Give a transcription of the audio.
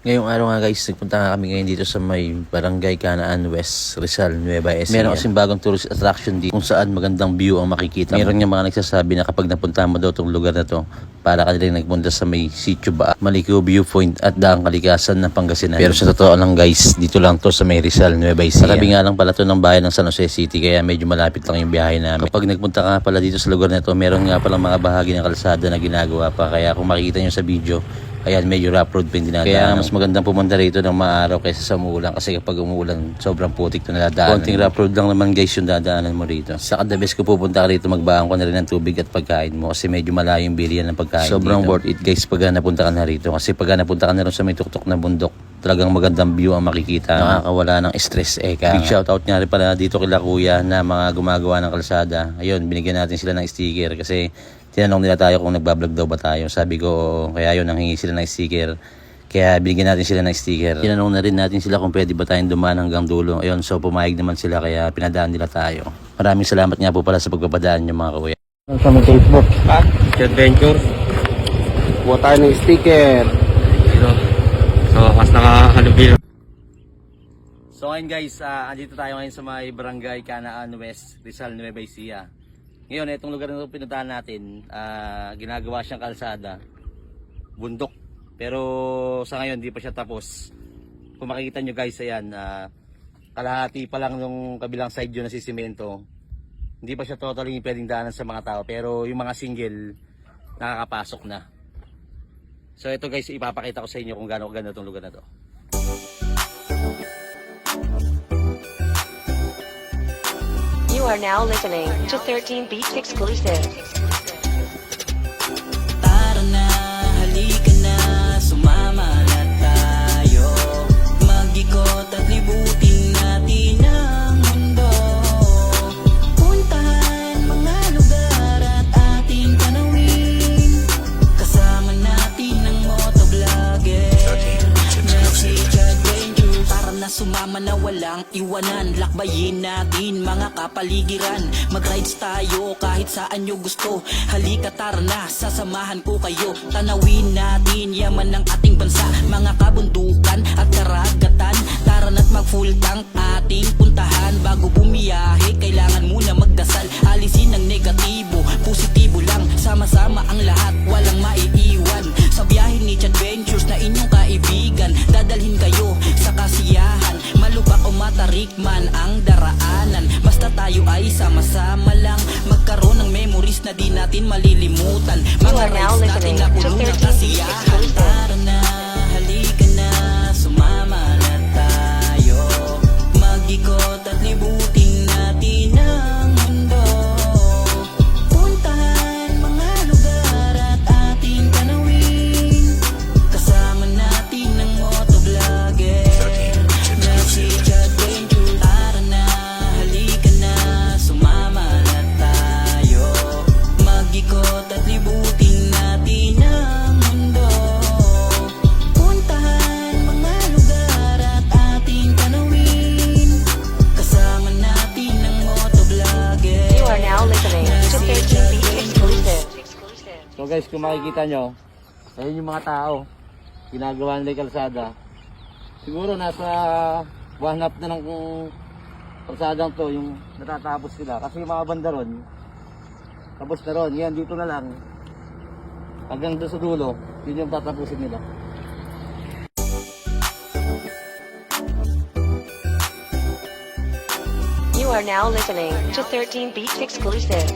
Ngayong araw nga guys, nagpunta nga kami ngayon dito sa may Barangay Canaan West, Rizal, Nueva Ecija. Meron kasing bagong tourist attraction dito kung saan magandang view ang makikita. Meron nga mga nagsasabi na kapag napunta mo daw itong lugar na to, para ka nilang nagpunta sa may sitio ba, Malikio Viewpoint at daang kalikasan ng Pangasinan. Pero sa totoo lang guys, dito lang to sa may Rizal, Nueva Ecija. Katabi nga lang pala to ng bayan ng San Jose City kaya medyo malapit lang yung biyahe namin. Kapag nagpunta ka pala dito sa lugar na to, meron nga palang mga bahagi ng kalsada na ginagawa pa. Kaya kung makikita nyo sa video, Ayan, medyo rough road pa yung dinadaanan. Kaya mas magandang pumunta rito ng maaraw kaysa sa umuulan. Kasi kapag umuulan, sobrang putik na nadadaanan. Konting rough road lang naman guys yung dadaanan mo rito. Sa the best ko pupunta ka rito, magbahan ko na rin ng tubig at pagkain mo. Kasi medyo malayo yung bilihan ng pagkain Sobrang worth it guys pag napunta ka na rito. Kasi pag napunta ka na rin sa may tuktok na bundok, talagang magandang view ang makikita. Nakakawala ng stress eh. Big shoutout nga rin pala dito kila kuya na mga gumagawa ng kalsada. Ayun, binigyan natin sila ng sticker kasi tinanong nila tayo kung nagbablog daw ba tayo. Sabi ko, kaya yun, nanghingi sila ng sticker. Kaya binigyan natin sila ng sticker. Tinanong na rin natin sila kung pwede ba tayong dumaan hanggang dulo. Ayun, so pumayag naman sila kaya pinadaan nila tayo. Maraming salamat nga po pala sa pagpapadaan nyo mga kuya. Sa may Facebook. Ha? Adventures. Buha tayo ng sticker. Dito. So, mas nakakalubilo. So ngayon guys, ah, andito tayo ngayon sa may barangay Canaan West, Rizal, Nueva Ecija. Ngayon, itong lugar na pinuntahan natin, ah, ginagawa siyang kalsada, bundok. Pero sa ngayon, di pa siya tapos. Kung makikita nyo guys, ayan, ah, kalahati pa lang yung kabilang side yun na sisimento. Hindi pa siya totally pwedeng daanan sa mga tao. Pero yung mga single, nakakapasok na. So ito guys, ipapakita ko sa inyo kung gaano kaganda itong lugar na to. Are now listening to 13 Beats Exclusive. Sumama na walang iwanan. Lakbayin natin mga kapaligiran. Mag-rides tayo kahit saan nyo gusto. Halika tara na, sasamahan ko kayo. Tanawin natin yaman ng ating bansa. Mga kabundukan at karagatan. Tara na't mag-full tank ating puntahan Bago bumiyahe, ay sama-sama lang. Magkaroon ng memories na di natin malilimutan. Now rides natin na puno ng 13 kasiyahan Mag-ikot at libutin natin ang mundo Puntahan mga lugar at ating tanawin Kasama natin ang motovlogger You are now listening to 13 Beats Exclusive. Exclusive. So guys, kung makikita nyo, ayun yung mga tao, ginagawa nila yung kalsada. Siguro nasa one half na ng kalsadang to, yung natatapos sila. Kasi yung mga banda ron, tapos na ron, yan dito na lang. Hanggang doon sa dulo, yun yung tatapusin nila. You are now listening to 13 Beats Exclusive.